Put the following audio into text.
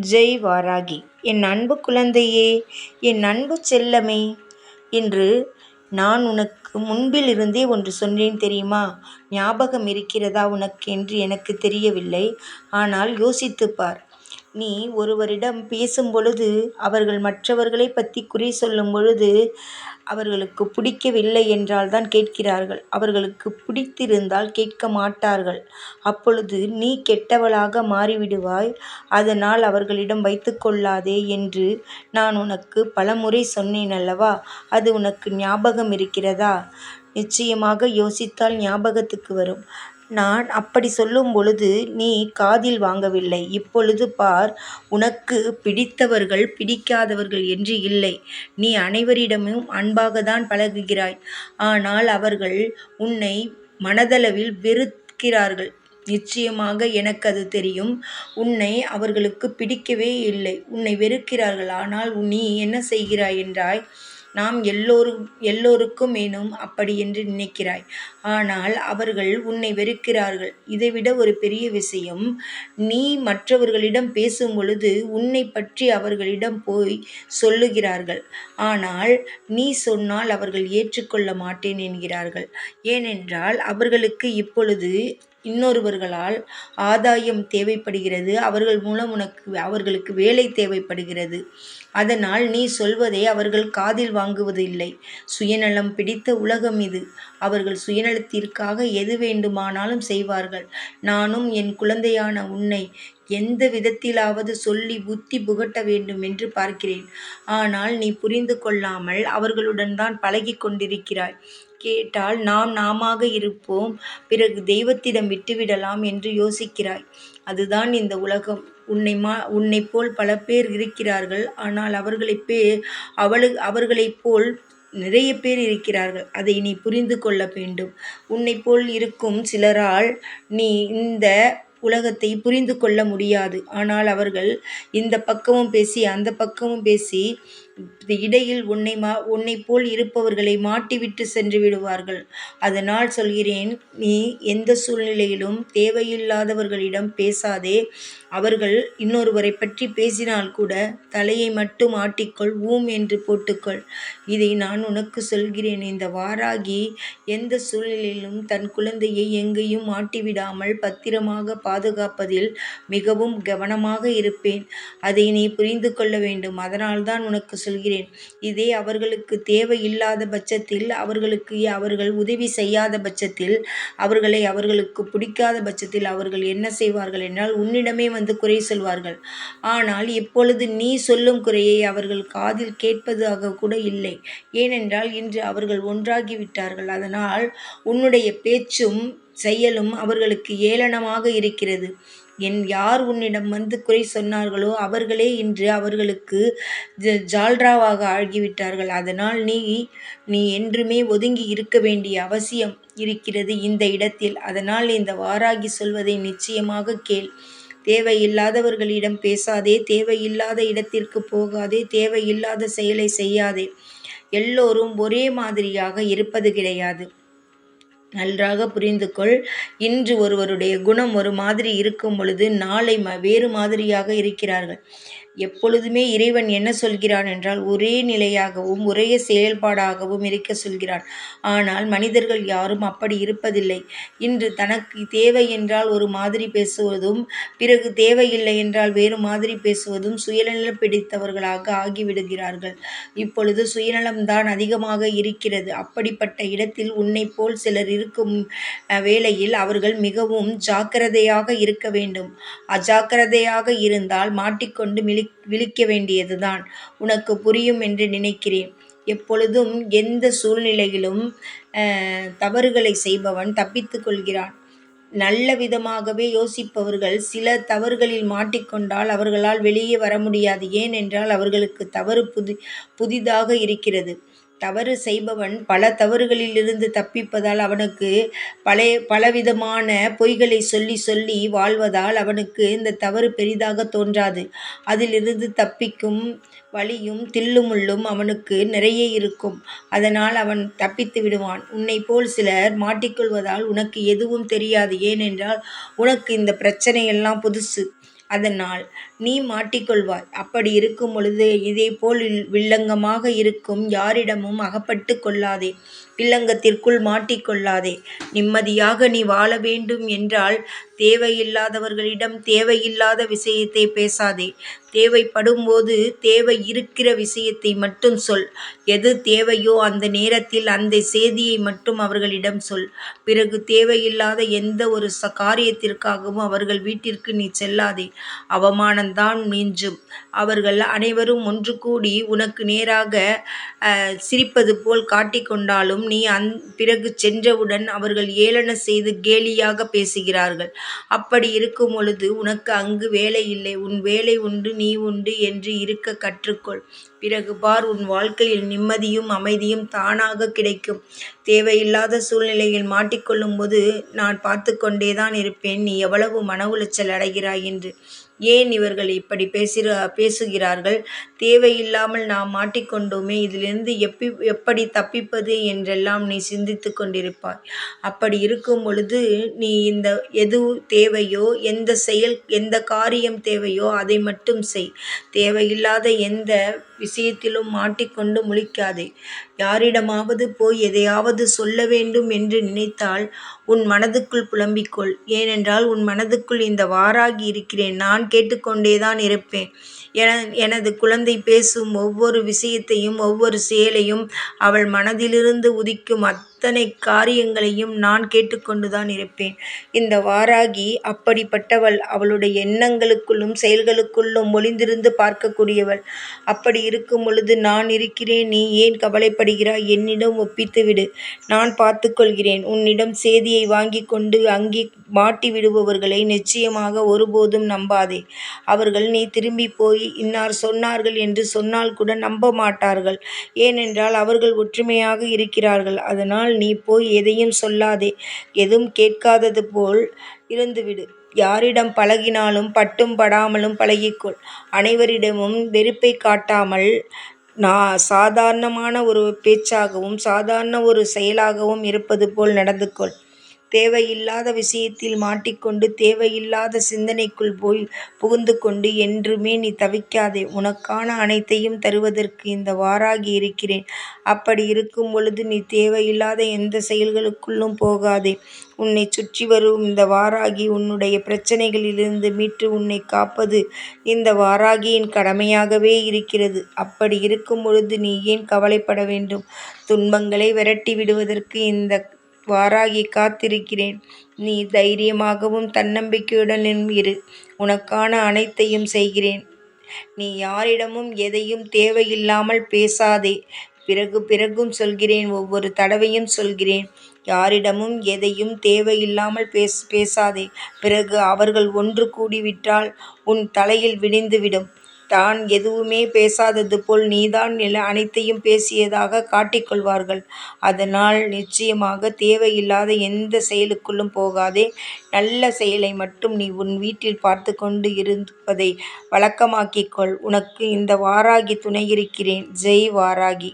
ஜெய் வாராகி. என் அன்பு குழந்தையே என் அன்பு செல்லமே இன்று நான் உனக்கு முன்பிலிருந்தே ஒன்று சொன்னேன் தெரியுமா? ஞாபகம் இருக்கிறதா உனக்கு என்று எனக்கு தெரியவில்லை. ஆனால் யோசித்துப் பார். நீ ஒருவரிடம் பேசும் பொழுது அவர்கள் மற்றவர்களை பற்றி குறை சொல்லும் பொழுது அவர்களுக்கு பிடிக்கவில்லை என்றால் தான் கேட்கிறார்கள். அவர்களுக்கு பிடித்திருந்தால் கேட்க மாட்டார்கள். அப்பொழுது நீ கெட்டவளாக மாறிவிடுவாய். அதனால் அவர்களிடம் வைத்துக்கொள்ளாதே என்று நான் உனக்கு பலமுறை சொன்னேன் அல்லவா? அது உனக்கு ஞாபகம் இருக்கிறதா? நிச்சயமாக யோசித்தால் ஞாபகத்துக்கு வரும். நான் அப்படி சொல்லும் பொழுது நீ காதில் வாங்கவில்லை. இப்பொழுது பார் உனக்கு பிடித்தவர்கள் பிடிக்காதவர்கள் என்று இல்லை. நீ அனைவரிடமும் அன்பாகத்தான் பழகுகிறாய். ஆனால் அவர்கள் உன்னை மனதளவில் வெறுக்கிறார்கள். நிச்சயமாக எனக்கு அது தெரியும். உன்னை அவர்களுக்கு பிடிக்கவே இல்லை. உன்னை வெறுக்கிறார்கள். ஆனால் நீ என்ன செய்கிறாய் என்றாய். நாம் எல்லோரும் எல்லோருக்கும் வேணும் அப்படி என்று நினைக்கிறாய். ஆனால் அவர்கள் உன்னை வெறுக்கிறார்கள். இதைவிட ஒரு பெரிய விஷயம் நீ மற்றவர்களிடம் பேசும் பொழுது உன்னை பற்றி அவர்களிடம் போய் சொல்லுகிறார்கள். ஆனால் நீ சொன்னால் அவர்கள் ஏற்றுக்கொள்ள மாட்டேன் என்கிறார்கள். ஏனென்றால் அவர்களுக்கு இப்பொழுது இன்னொருவர்களால் ஆதாயம் தேவைப்படுகிறது. அவர்கள் மூலம் உனக்கு அவர்களுக்கு வேலை தேவைப்படுகிறது. அதனால் நீ சொல்வதை அவர்கள் காதில் வாங்குவதில்லை. சுயநலம் பிடித்த உலகம் இது. அவர்கள் சுயநலத்திற்காக எது வேண்டுமானாலும் செய்வார்கள். நானும் என் குழந்தையான உன்னை எந்த விதத்திலாவது சொல்லி புத்தி புகட்ட வேண்டும் என்று பார்க்கிறேன். ஆனால் நீ புரிந்து கொள்ளாமல் அவர்களுடன் தான் பழகி கொண்டிருக்கிறாய். கேட்டால் நாம் நாமாக இருப்போம். பிறகு தெய்வத்திடம் விட்டுவிடலாம் என்று யோசிக்கிறாய். அதுதான் இந்த உலகம். உன்னை மா உன்னைப் போல் பல பேர் இருக்கிறார்கள். ஆனால் அவர்களை பே அவளு அவர்களைப் போல் நிறைய பேர் இருக்கிறார்கள். அதை நீ புரிந்து கொள்ள வேண்டும். உன்னைப் போல் இருக்கும் சிலரால் நீ இந்த உலகத்தை புரிந்து கொள்ள முடியாது. ஆனால் அவர்கள் இந்த பக்கமும் பேசி அந்த பக்கமும் பேசி இடையில் உன்னை மா உன்னைப் போல் இருப்பவர்களை மாட்டிவிட்டு சென்று விடுவார்கள். அதனால் சொல்கிறேன் நீ எந்த சூழ்நிலையிலும் தேவையில்லாதவர்களிடம் பேசாதே. அவர்கள் இன்னொருவரை பற்றி பேசினால் கூட தலையை மட்டும் ஆட்டிக்கொள் ஊம் என்று போட்டுக்கொள். இதை நான் உனக்கு சொல்கிறேன். இந்த வாராகி எந்த சூழ்நிலையிலும் தன் குழந்தையை எங்கேயும் மாட்டிவிடாமல் பத்திரமாக பாதுகாப்பதில் மிகவும் கவனமாக இருப்பேன். அதை நீ புரிந்து கொள்ள வேண்டும். அதனால்தான் உனக்கு சொல்கிறேன். இதே அவர்களுக்கு தேவையில்லாத பட்சத்தில் அவர்களுக்கு அவர்கள் உதவி செய்யாத பட்சத்தில் அவர்களை அவர்களுக்கு பிடிக்காத பட்சத்தில் அவர்கள் என்ன செய்வார்கள் என்றால் உன்னிடமே வந்து குறை சொல்வார்கள். ஆனால் இப்பொழுது நீ சொல்லும் குறையை அவர்கள் காதில் கேட்பதாக கூட இல்லை. ஏனென்றால் இன்று அவர்கள் ஒன்றாகிவிட்டார்கள். அதனால் உன்னுடைய பேச்சும் செயலும் அவர்களுக்கு ஏளனமாக இருக்கிறது. என் யார் உன்னிடம் வந்து குறை சொன்னார்களோ அவர்களே இன்று அவர்களுக்கு ஜால்ராவாக ஆகிவிட்டார்கள். அதனால் நீ நீ என்றுமே ஒதுங்கி இருக்க வேண்டிய அவசியம் இருக்கிறது இந்த இடத்தில். அதனால் இந்த வாராகி சொல்வதை நிச்சயமாக கேள். தேவையில்லாதவர்களிடம் பேசாதே தேவையில்லாத இடத்திற்கு போகாதே தேவையில்லாத செயலை செய்யாதே. எல்லோரும் ஒரே மாதிரியாக இருப்பது கிடையாது. நன்றாக புரிந்து கொள் இன்று ஒருவருடைய குணம் ஒரு மாதிரி இருக்கும் பொழுது நாளை வேறு மாதிரியாக இருக்கிறார்கள். எப்பொழுதுமே இறைவன் என்ன சொல்கிறான் என்றால் ஒரே நிலையாகவும் ஒரே செயல்பாடாகவும் இருக்க சொல்கிறான். ஆனால் மனிதர்கள் யாரும் அப்படி இருப்பதில்லை. இன்று தனக்கு தேவை என்றால் ஒரு மாதிரி பேசுவதும் பிறகு தேவையில்லை என்றால் வேறு மாதிரி பேசுவதும் சுயநலம் பிடித்தவர்களாக ஆகிவிடுகிறார்கள். இப்பொழுது சுயநலம்தான் அதிகமாக இருக்கிறது. அப்படிப்பட்ட இடத்தில் உன்னை போல் சிலர் இருக்கும் வேளையில் அவர்கள் மிகவும் ஜாக்கிரதையாக இருக்க வேண்டும். அஜாக்கிரதையாக இருந்தால் மாட்டிக்கொண்டு மிளி விழிக்க வேண்டியதுதான். உனக்கு புரியும் என்று நினைக்கிறேன். எப்பொழுதும் எந்த சூழ்நிலையிலும் தவறுகளை செய்பவன் தப்பித்து கொள்கிறான். நல்ல விதமாகவே யோசிப்பவர்கள் சில தவறுகளில் மாட்டிக்கொண்டால் அவர்களால் வெளியே வர முடியாது. ஏனென்றால் அவர்களுக்கு தவறு புதி புதிதாக இருக்கிறது. தவறு செய்பவன் பல தவறுகளிலிருந்து தப்பிப்பதால் அவனுக்கு பழைய பலவிதமான பொய்களை சொல்லி சொல்லி வாழ்வதால் அவனுக்கு இந்த தவறு பெரிதாக தோன்றாது. அதிலிருந்து தப்பிக்கும் வழியும் தில்லுமுள்ளும் அவனுக்கு நிறைய இருக்கும். அதனால் அவன் தப்பித்து விடுவான். உன்னை போல் சிலர் மாட்டிக்கொள்வதால் உனக்கு எதுவும் தெரியாது. ஏனென்றால் உனக்கு இந்த பிரச்சனையெல்லாம் புதுசு. அதனால் நீ மாட்டிக்கொள்வாய். அப்படி இருக்கும் பொழுது இதேபோல் வில்லங்கமாக இருக்கும் யாரிடமும் அகப்பட்டுக் கொள்ளாதே. வில்லங்கத்திற்குள் மாட்டிக் கொள்ளாதே. நிம்மதியாக நீ வாழ வேண்டும் என்றால் தேவையில்லாதவர்களிடம் தேவையில்லாத விஷயத்தை பேசாதே. தேவைப்படும்போது தேவை இருக்கிற விஷயத்தை மட்டும் சொல். எது தேவையோ அந்த நேரத்தில் அந்த செய்தியை மட்டும் அவர்களிடம் சொல். பிறகு தேவையில்லாத எந்த ஒரு காரியத்திற்காகவும் அவர்கள் வீட்டிற்கு நீ செல்லாதே. அவமானந்தான் தான் மிஞ்சும். அவர்கள் அனைவரும் ஒன்று கூடி உனக்கு நேராக சிரிப்பது போல் காட்டிக் கொண்டாலும் நீ பிறகு சென்றவுடன் அவர்கள் ஏளனம் செய்து கேலியாகப் பேசுகிறார்கள். அப்படி இருக்கும் பொழுது உனக்கு அங்கு வேலை இல்லை உன் வேலை உண்டு நீ உண்டு என்று இருக்க கற்றுக்கொள். பிறகு பார் உன் வாழ்க்கையில் நிம்மதியும் அமைதியும் தானாக கிடைக்கும். தேவையில்லாத சூழ்நிலையில் மாட்டிக்கொள்ளும்போது நான் பார்த்து கொண்டேதான் இருப்பேன் நீ எவ்வளவு மன உளைச்சல் அடைகிறாய் என்று. ஏன் இவர்கள் இப்படி பேசுகிறார்கள்? தேவையில்லாமல் நாம் மாட்டிக்கொண்டோமே இதிலிருந்து எப்பி எப்படி தப்பிப்பது என்றெல்லாம் நீ சிந்தித்து கொண்டிருப்பாய். அப்படி இருக்கும் பொழுது நீ இந்த எது தேவையோ எந்த செயல் எந்த காரியம் தேவையோ அதை மட்டும் செய். தேவையில்லாத எந்த விஷயத்திலும் மாட்டிக்கொண்டு முழிக்காதே. யாரிடமாவது போய் எதையாவது சொல்ல வேண்டும் என்று நினைத்தால் உன் மனதுக்குள் புலம்பிக்கொள் ஏனென்றால் உன் மனதுக்குள் இந்த வாராகி இருக்கிறேன் நான் கேட்டுக்கொண்டேதான் இருப்பேன். எனது குழந்தை பேசும் ஒவ்வொரு விஷயத்தையும் ஒவ்வொரு செயலையும் அவள் மனதிலிருந்து உதிக்கும் அத்தனை காரியங்களையும் நான் கேட்டுக்கொண்டுதான் இருப்பேன். இந்த வாராகி அப்படிப்பட்டவள். அவளுடைய எண்ணங்களுக்குள்ளும் செயல்களுக்குள்ளும் ஒளிந்திருந்து பார்க்கக்கூடியவள். அப்படி இருக்கும் பொழுது நான் இருக்கிறேன் நீ ஏன் கவலைப்படுகிறாய்? என்னிடம் ஒப்பித்துவிடு. நான் பார்த்துக்கொள்கிறேன் உன்னிடம் சேதியை வாங்கிக் கொண்டு அங்கே மாட்டி விடுபவர்களை நிச்சயமாக ஒருபோதும் நம்பாதே. அவர்கள் நீ திரும்பிப் போய் இன்னார் சொன்னார்கள் என்று சொன்னால் கூட நம்ப மாட்டார்கள் ஏனென்றால் அவர்கள் ஒற்றுமையாக இருக்கிறார்கள். அதனால் நீ போய் எதையும் சொல்லாதே. எதுவும் கேட்காதது போல் இருந்துவிடு. யாரிடம் பழகினாலும் பட்டும் படாமலும் பழகிக்கொள். அனைவரிடமும் வெறுப்பைக் காட்டாமல் நான் சாதாரணமான ஒரு பேச்சாகவும் சாதாரண ஒரு செயலாகவும் இருப்பது போல் நடந்து கொள். தேவையில்லாத விஷயத்தில் மாட்டிக்கொண்டு தேவையில்லாத சிந்தனைக்குள் போய் புகுந்து கொண்டு என்றுமே நீ தவிக்காதே. உனக்கான அனைத்தையும் தருவதற்கு இந்த வாராகி இருக்கிறேன். அப்படி இருக்கும் பொழுது நீ தேவையில்லாத எந்த செயல்களுக்குள்ளும் போகாதே. உன்னை சுற்றி வரும் இந்த வாராகி உன்னுடைய பிரச்சனைகளிலிருந்து மீட்டு உன்னை காப்பது இந்த வாராகியின் கடமையாகவே இருக்கிறது. அப்படி இருக்கும் பொழுது நீ ஏன் கவலைப்பட வேண்டும்? துன்பங்களை விரட்டி விடுவதற்கு இந்த வாராகி காத்திருக்கிறேன். நீ தைரியமாகவும் தன்னம்பிக்கையுடனும் இரு. உனக்கான அனைத்தையும் செய்கிறேன். நீ யாரிடமும் எதையும் தேவையில்லாமல் பேசாதே. பிறகு பிறகும் சொல்கிறேன் ஒவ்வொரு தடவையும் சொல்கிறேன். யாரிடமும் எதையும் தேவையில்லாமல் பேசாதே. பிறகு அவர்கள் ஒன்று கூடிவிட்டால் உன் தலையில் விடிந்துவிடும் தான் எதுவுமே பேசாதது போல் நீதான் அனைத்தையும் பேசியதாக காட்டிக் கொள்வார்கள். அதனால் நிச்சயமாக தேவையில்லாத எந்த செயலுக்குள்ளும் போகாதே. நல்ல செயலை மட்டும் நீ உன் வீட்டில் பார்த்து கொண்டு இருப்பதை வழக்கமாக்கிக்கொள் உனக்கு இந்த வாராகி துணை இருக்கிறேன். ஜெய் வாராகி.